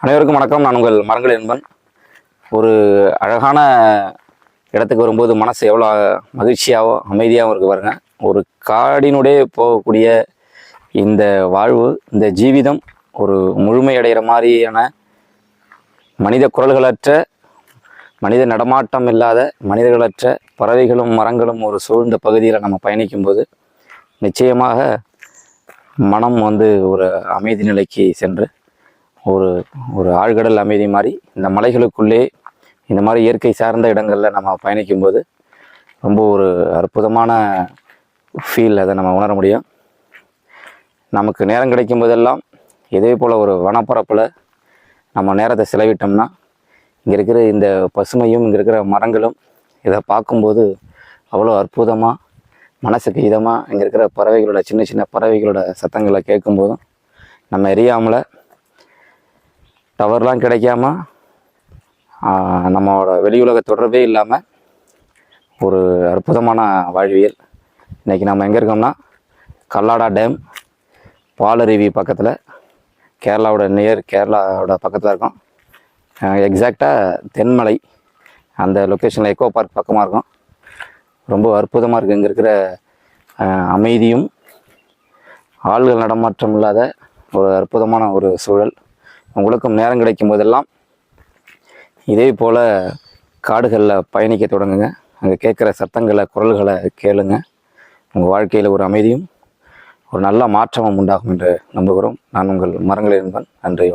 அனைவருக்கும் வணக்கம். நான் உங்கள் மரங்கள் என்பன். ஒரு அழகான இடத்துக்கு வரும்போது மனசு எவ்வளோ மகிழ்ச்சியாகவோ அமைதியாகவும் இருக்கு பாருங்க. ஒரு காடினுடைய போகக்கூடிய இந்த வாழ்வு இந்த ஜீவிதம் ஒரு முழுமையடைகிற மாதிரியான மனித குரல்களற்ற மனித நடமாட்டம் இல்லாத மனிதர்களற்ற பறவைகளும் மரங்களும் ஒரு சூழ்ந்த பகுதியில் நம்ம பயணிக்கும்போது நிச்சயமாக மனம் வந்து ஒரு அமைதி நிலைக்கு சென்று ஒரு ஒரு ஆழ்கடல் அமைதி மாதிரி இந்த மலைகளுக்குள்ளே இந்த மாதிரி இயற்கை சார்ந்த இடங்களில் நம்ம பயணிக்கும்போது ரொம்ப ஒரு அற்புதமான ஃபீல் அதை நம்ம உணர முடியும். நமக்கு நேரம் கிடைக்கும் போதெல்லாம் இதே போல் ஒரு வனப்பரப்பில் நம்ம நேரத்தை செலவிட்டோம்னா இங்கே இருக்கிற இந்த பசுமையும் இங்கே இருக்கிற மரங்களும் இதை பார்க்கும்போது அவ்வளோ அற்புதமாக மனசுக்கு இதமாக இங்கே இருக்கிற பறவைகளோட சின்ன சின்ன பறவைகளோட சத்தங்களை கேட்கும்போதும் நம்ம எரியாமல் டவர்லாம் கிடைக்காம நம்மளோட வெளி உலக தொடர்பே இல்லாமல் ஒரு அற்புதமான வாழ்வியல். இன்றைக்கி நம்ம எங்கே இருக்கோம்னா கல்லாடா டேம் பாலருவி பக்கத்தில் கேரளாவோட நியர் கேரளாவோட பக்கத்தில் இருக்கோம். எக்ஸாக்டாக தென்மலை அந்த லொக்கேஷனில் எக்கோ பார்க் பக்கமாக இருக்கும். ரொம்ப அற்புதமாக இருக்குது இங்கே இருக்கிற அமைதியும் ஆள்கள் நடமாற்றம் இல்லாத ஒரு அற்புதமான ஒரு சூழல். உங்களுக்கும் நேரம் கிடைக்கும் போதெல்லாம் இதே போல் காடுகளில் பயணிக்க தொடங்குங்க. அங்கே கேட்குற சத்தங்களை குரல்களை கேளுங்க. உங்கள் வாழ்க்கையில் ஒரு அமைதியும் ஒரு நல்ல மாற்றமும் உண்டாகும் என்று நம்புகிறோம். நான் உங்கள் மரங்களில் நண்பன் நன்றி.